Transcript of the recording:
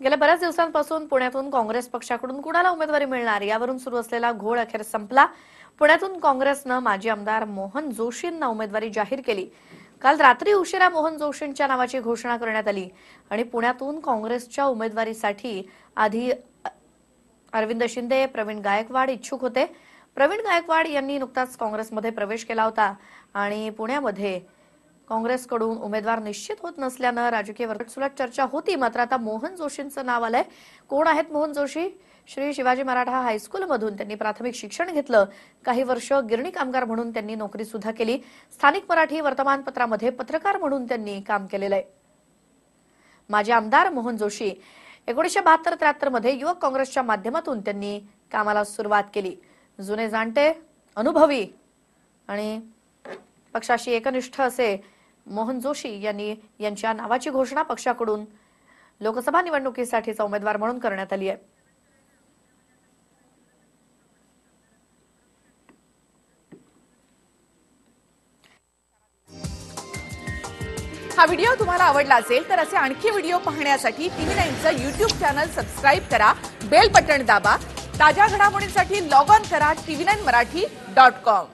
गेल्या बऱ्याच दिवसांपासून पुण्यातून काँग्रेस पक्षाकडून कुणाला उमेदवारी मिळणार? यावरून सुरू असलेला घोळ अखेर संपला. पुण्यातून काँग्रेसनं माजी आमदार मोहन जोशींना उमेदवारी जाहीर केली. काल रात्री उशिरा मोहन जोशींच्या नावाची घोषणा करण्यात आली. आणि पुण्यातून काँग्रेसच्या उमेदवारीसाठी आधी अरविंद शिंदे प्रवीण गायकवाड इच्छुक होते. प्रवीण गायकवाड यांनी नुकताच काँग्रेसमध्ये प्रवेश केला होता. आणि पुण्यामध्ये काँग्रेसकडून उमेदवार निश्चित होत नसल्यानं राजकीय वर्गात चर्चा होती. मात्र आता मोहन जोशींचं नाव आलंय. कोण आहेत मोहन जोशी? श्री शिवाजी मराठा हायस्कूलमधून त्यांनी प्राथमिक शिक्षण घेतलं. काही वर्ष गिरणी कामगार म्हणून त्यांनी नोकरी सुद्धा केली. स्थानिक मराठी वर्तमानपत्रामध्ये पत्रकार म्हणून त्यांनी काम केलेलं आहे. माजी आमदार मोहन जोशी एकोणीसशे बहात्तर त्र्याहत्तरमध्ये युवक काँग्रेसच्या माध्यमातून त्यांनी कामाला सुरुवात केली. जुने जाणते अनुभवी आणि पक्षाशी एकनिष्ठ असे मोहन जोशी यांनी यांच्या नावाची घोषणा पक्षाकडून लोकसभा निवडणुकीसाठीचा उमेदवार म्हणून करण्यात आली आहे. हा व्हिडिओ तुम्हाला आवडला असेल तर असे आणखी व्हिडिओ पाहण्यासाठी टीव्ही नाईनचं युट्यूब चॅनल सबस्क्राईब करा बेल बटन दाबा ताज्या घडामोडींसाठी लॉग ऑन करा TV nine Marathi dot com